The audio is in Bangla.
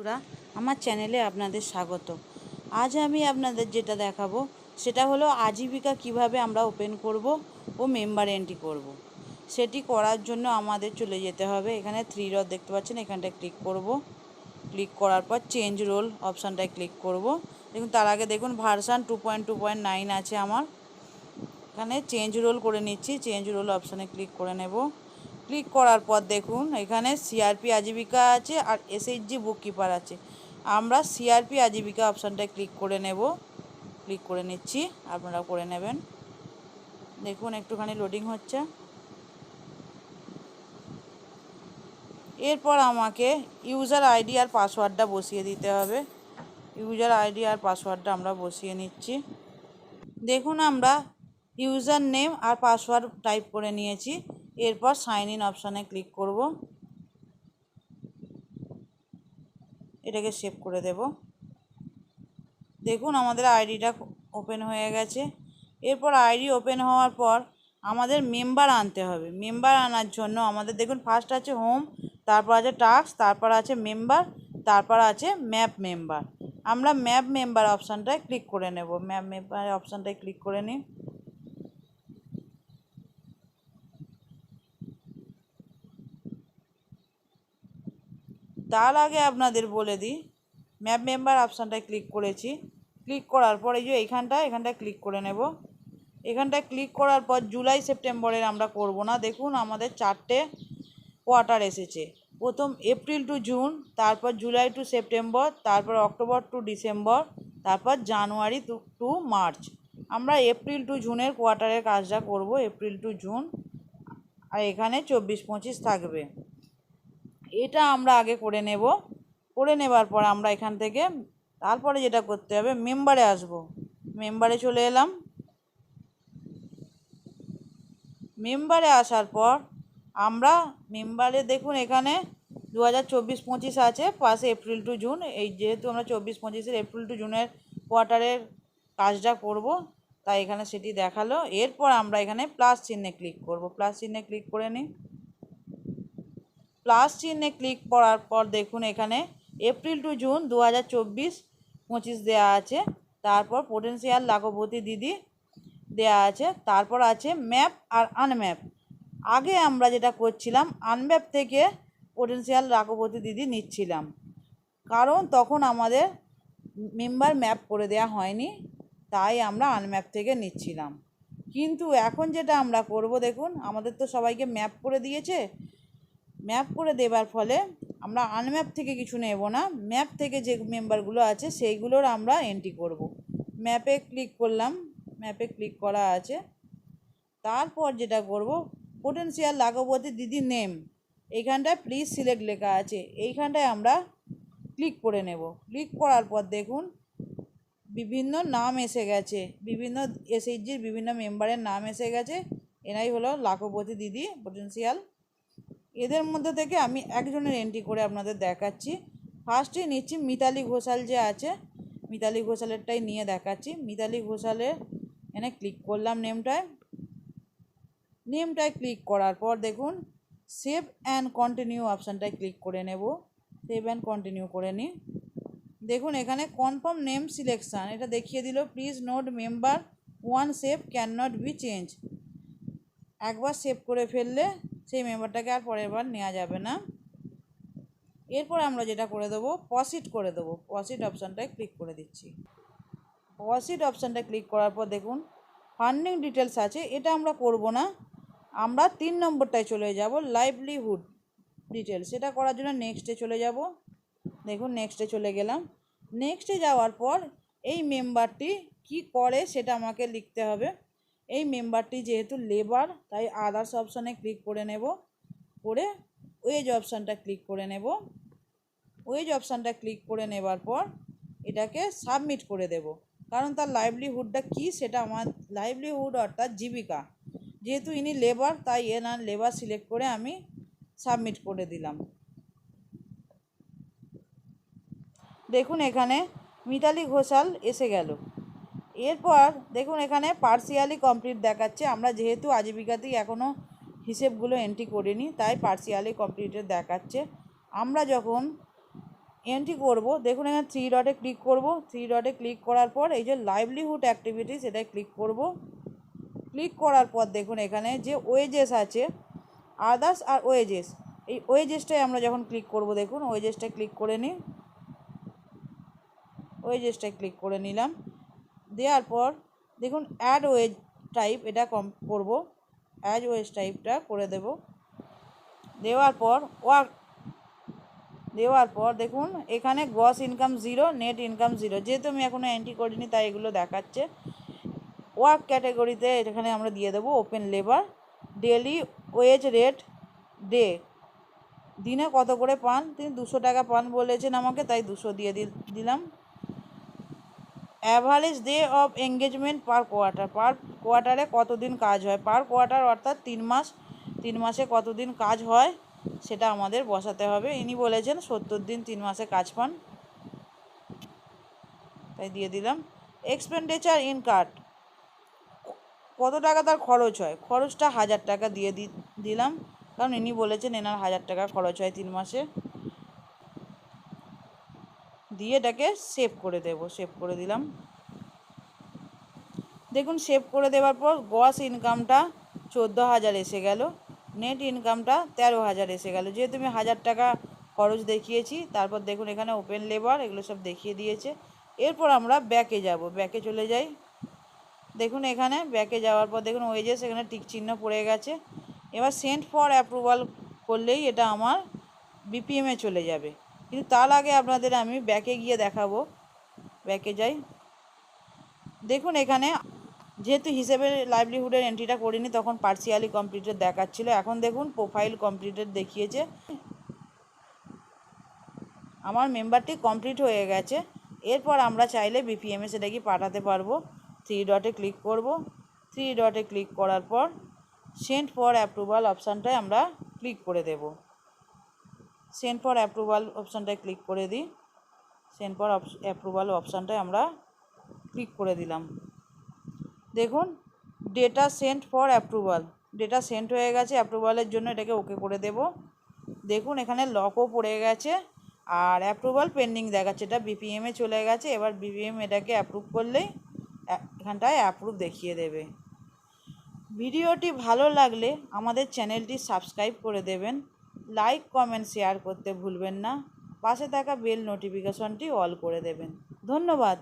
বন্ধুরা, আমার চ্যানেলে আপনাদের স্বাগত। আজ আমি আপনাদের যেটা দেখাবো, সেটা হলো আজীবিকা কীভাবে আমরা ওপেন করব ও মেম্বার এন্ট্রি করব। সেটি করার জন্য আমাদের চলে যেতে হবে। এখানে থ্রি ডট দেখতে পাচ্ছেন, এখানটায় ক্লিক করব। ক্লিক করার পর চেঞ্জ রোল অপশানটায় ক্লিক করব। দেখুন, তার আগে দেখুন version two point two point nine আছে আমার। এখানে চেঞ্জ রোল করে নিচ্ছি চেঞ্জ রোল অপশানে ক্লিক করে নেব। ক্লিক করার পর দেখুন, এখানে সিআরপি আজীবিকা আছে আর এসএইচজি বুক কিপার আছে। আমরা সিআরপি আজীবিকা অপশানটায় ক্লিক করে নেব। ক্লিক করে নিচ্ছি আপনারা করে নেবেন। দেখুন, একটুখানি লোডিং হচ্ছে। এরপর আমাকে ইউজার আইডি আর পাসওয়ার্ডটা বসিয়ে দিতে হবে। ইউজার আইডি আর পাসওয়ার্ডটা আমরা বসিয়ে নিচ্ছি। দেখুন, আমরা ইউজার নেম আর পাসওয়ার্ড টাইপ করে নিয়েছি। এরপর সাইন ইন অপশানে ক্লিক করব। এটাকে সেভ করে দেব। দেখুন আমাদের আইডিটা ওপেন হয়ে গেছে। এরপর আইডি ওপেন হওয়ার পর আমাদের মেম্বার আনতে হবে। মেম্বার আনার জন্য আমাদের, দেখুন ফার্স্ট আছে হোম তারপর আছে টাস্ক তারপর আছে মেম্বার তারপর আছে ম্যাপ মেম্বার আমরা ম্যাপ মেম্বার অপশানটায় ক্লিক করে নেব। ম্যাপ মেম্বার অপশানটায় ক্লিক করে নিই। তার আগে আপনাদের বলে দিই ম্যাপ মেম্বার অপশানটায় ক্লিক করেছি। ক্লিক করার পর এই যে এইখানটায়, এখানটায় ক্লিক করে নেব। এখানটায় ক্লিক করার পর জুলাই, সেপ্টেম্বরের আমরা করব না। দেখুন, আমাদের চারটে কোয়ার্টার এসেছে। প্রথম এপ্রিল টু জুন, তারপর জুলাই টু সেপ্টেম্বর, তারপর অক্টোবর টু ডিসেম্বর, তারপর জানুয়ারি টু টু মার্চ। আমরা এপ্রিল টু জুনের কোয়ার্টারের কাজটা করব, এপ্রিল টু জুন। আর এখানে চব্বিশ পঁচিশ থাকবে। এটা আমরা আগে করে নেব। করে নেবার পর আমরা এখান থেকে তারপরে যেটা করতে হবে, মেম্বারে আসব। মেম্বারে চলে এলাম। মেম্বারে আসার পর আমরা মেম্বারে, দেখুন এখানে দু হাজার চব্বিশ পঁচিশ আছে পাশে এপ্রিল টু জুন। এই যেহেতু আমরা চব্বিশ পঁচিশের এপ্রিল টু জুনের কোয়ার্টারের কাজটা করব, তাই এখানে সেটি দেখাল। এরপর আমরা এখানে প্লাস চিহ্নে ক্লিক করব। প্লাস চিহ্নে ক্লিক করে নিই। প্লাস চিহ্নে ক্লিক করার পর দেখুন এখানে এপ্রিল টু জুন দু হাজার চব্বিশ পঁচিশ দেওয়া আছে। তারপর পোটেন্সিয়াল লাঘবতী দিদি দেয়া আছে। তারপর আছে ম্যাপ আর আনম্যাপ আগে আমরা যেটা করছিলাম আনম্যাপ থেকে পোটেন্সিয়াল লাঘবতী দিদি নিচ্ছিলাম। কারণ তখন আমাদের মেম্বার ম্যাপ করে দেওয়া হয়নি, তাই আমরা আনম্যাপ থেকে নিচ্ছিলাম। কিন্তু এখন যেটা আমরা করব দেখুন, আমাদের তো সবাইকে ম্যাপ করে দিয়েছে। ম্যাপ করে দেবার ফলে আমরা আনম্যাপ থেকে কিছু নেব না। ম্যাপ থেকে যে মেম্বারগুলো আছে, সেইগুলোর আমরা এন্ট্রি করব। ম্যাপে ক্লিক করলাম, ম্যাপে ক্লিক করা আছে। তারপর যেটা করব পোটেন্সিয়াল লাঘবতী দিদি নেম এইখানটায় প্লিজ সিলেক্ট লেখা আছে। এইখানটায় আমরা ক্লিক করে নেব। ক্লিক করার পর দেখুন, বিভিন্ন নাম এসে গেছে। বিভিন্ন এসএইচজির বিভিন্ন মেম্বারের নাম এসে গেছে। এনাই হলো লাখপতি দিদি পোটেন্সিয়াল এদের মধ্যে থেকে আমি একজনের এন্ট্রি করে আপনাদের দেখাচ্ছি। ফার্স্টে নিচ্ছি মিতালি ঘোষাল যে আছে, মিতালি ঘোষালেরটাই নিয়ে দেখাচ্ছি। মিতালি ঘোষালের এখানে ক্লিক করলাম নেমটায় নেমটায় ক্লিক করার পর দেখুন সেভ অ্যান্ড কন্টিনিউ অপশানটায় ক্লিক করে নেব। সেভ অ্যান্ড কন্টিনিউ করে নিই দেখুন, এখানে কনফার্ম নেম সিলেকশান এটা দেখিয়ে দিল please note member one save can not be change একবার সেভ করে ফেললে সেই মেম্বারটাকে আর পরের বার নেওয়া যাবে না। এরপর আমরা যেটা করে দেবো পসিট করে দেবো। পসিট অপশানটায় ক্লিক করে দিচ্ছি। পসিট অপশানটা ক্লিক করার পর দেখুন ফান্ডিং ডিটেলস আছে, এটা আমরা করব না। আমরা তিন নম্বরটায় চলে যাব লাইভলিহুড ডিটেলস সেটা করার জন্য নেক্সটে চলে যাব। দেখুন নেক্সটে চলে গেলাম। নেক্সটে যাওয়ার পর এই মেম্বারটি কি করে সেটা আমাকে লিখতে হবে। এই মেম্বারটি যেহেতু লেবার তাই আদার্স অপশানে ক্লিক করে নেব। করে ওয়েজ অপশানটা ক্লিক করে নেব। ওয়েজ অপশানটা ক্লিক করে নেবার পর এটাকে সাবমিট করে দেব। কারণ তার লাইভলিহুডটা কী সেটা আমার লাইভলিহুড অর্থাৎ জীবিকা। যেহেতু ইনি লেবার তাই এনার লেবার সিলেক্ট করে আমি সাবমিট করে দিলাম। দেখুন এখানে মিতালি ঘোষাল এসে গেল। এরপর দেখুন এখানে পার্সিয়ালি কমপ্লিট দেখাচ্ছে। আমরা যেহেতু আজীবিকাতেই এখনও হিসেবগুলো এন্ট্রি করিনি, তাই পার্সিয়ালি কমপ্লিটেড দেখাচ্ছে। আমরা যখন এন্ট্রি করব, দেখুন এখানে থ্রি ডটে ক্লিক করব। থ্রি ডটে ক্লিক করার পর এই যে লাইভলিহুড অ্যাক্টিভিটি সেটাই ক্লিক করব। ক্লিক করার পর দেখুন এখানে যে ওয়েজেস আছে আদার্স আর ওয়েজেস এই ওয়েজেসটাই আমরা যখন ক্লিক করব, দেখুন ওয়েজেসটায় ক্লিক করে নিই ওয়েজেসটায় ক্লিক করে নিলাম। দেওয়ার পর দেখুন অ্যাড ওয়েজ টাইপ এটা কম করব। অ্যাড ওয়েজ টাইপটা করে দেব। দেওয়ার পর ওয়ার্ক দেওয়ার পর দেখুন, এখানে gross income zero net income zero যেহেতু আমি এখনও এন্ট্রি করিনি, তাই এগুলো দেখাচ্ছে। ওয়ার্ক ক্যাটাগরিতে এখানে আমরা দিয়ে দেবো open labour daily wage rate day দিনে কত করে পান? তিনি দুশো টাকা পান বলেছেন আমাকে, তাই দুশো দিয়ে দিলাম। Average day of engagement per quarter. Per কোয়ার্টারে কতদিন কাজ হয়? পার কোয়ার্টার অর্থাৎ তিন মাস। তিন মাসে কতদিন কাজ হয় সেটা আমাদের বসাতে হবে। ইনি বলেছেন সত্তর দিন তিন মাসে কাজ পান। তাই দিয়ে দিলাম। Expenditure in card. কত টাকা তার খরচ হয়? খরচটা হাজার টাকা দিয়ে দিলাম। কারণ ইনি বলেছেন এনার হাজার টাকা খরচ হয় তিন মাসে। দিয়ে এটাকে সেভ করে দেব সেভ করে দিলাম। দেখুন সেভ করে দেওয়ার পর গস ইনকামটা চোদ্দ হাজার এসে গেল নেট ইনকামটা তেরো হাজার এসে গেল। যেহেতু আমি হাজার টাকা খরচ দেখিয়েছি, তারপর দেখুন এখানে ওপেন লেবার এগুলো সব দেখিয়ে দিয়েছে। এরপর আমরা ব্যাকে যাব ব্যাকে চলে যাই। দেখুন এখানে ব্যাকে যাওয়ার পর দেখুন ওয়েজেস এখানে টিক চিহ্ন পড়ে গেছে। এবার সেন্ট ফর অ্যাপ্রুভাল করলেই এটা আমার বিপিএমে চলে যাবে। কিন্তু তার আগে আপনাদের আমি ব্যাকে গিয়ে দেখাবো। ব্যাকে যাই। দেখুন এখানে, যেহেতু হিসেবে লাইভলিহুডের এন্ট্রিটা করিনি, তখন পার্সিয়ালি কমপ্লিটেড দেখাচ্ছিল। এখন দেখুন প্রোফাইল কমপ্লিটেড দেখিয়েছে। আমার মেম্বারটি কমপ্লিট হয়ে গেছে। এরপর আমরা চাইলে বিপিএমে সেটা কি পাঠাতে পারব? থ্রি ডটে ক্লিক করব। থ্রি ডটে ক্লিক করার পর সেন্ট ফর অ্যাপ্রুভাল অপশানটায় আমরা ক্লিক করে দেব। সেন্ট ফর অ্যাপ্রুভাল অপশানটায় ক্লিক করে দিই। সেন্ট ফর অ্যাপ্রুভাল অপশানটায় আমরা ক্লিক করে দিলাম। দেখুন data sent for approval data sent হয়ে গেছে অ্যাপ্রুভালের জন্য এটাকে ওকে করে দেব। দেখুন, এখানে লকও পড়ে গেছে আর অ্যাপ্রুভাল পেন্ডিং দেখাচ্ছে। এটা বিপিএমে চলে গেছে, এবার বিপিএম এটাকে অ্যাপ্রুভ করলেই এখানটায় অ্যাপ্রুভ দেখিয়ে দেবে। ভিডিওটি ভালো লাগলে আমাদের চ্যানেলটি সাবস্ক্রাইব করে দেবেন। লাইক কমেন্ট শেয়ার করতে ভুলবেন না। পাশে থাকা বেল নোটিফিকেশনটি অল করে দেবেন। ধন্যবাদ।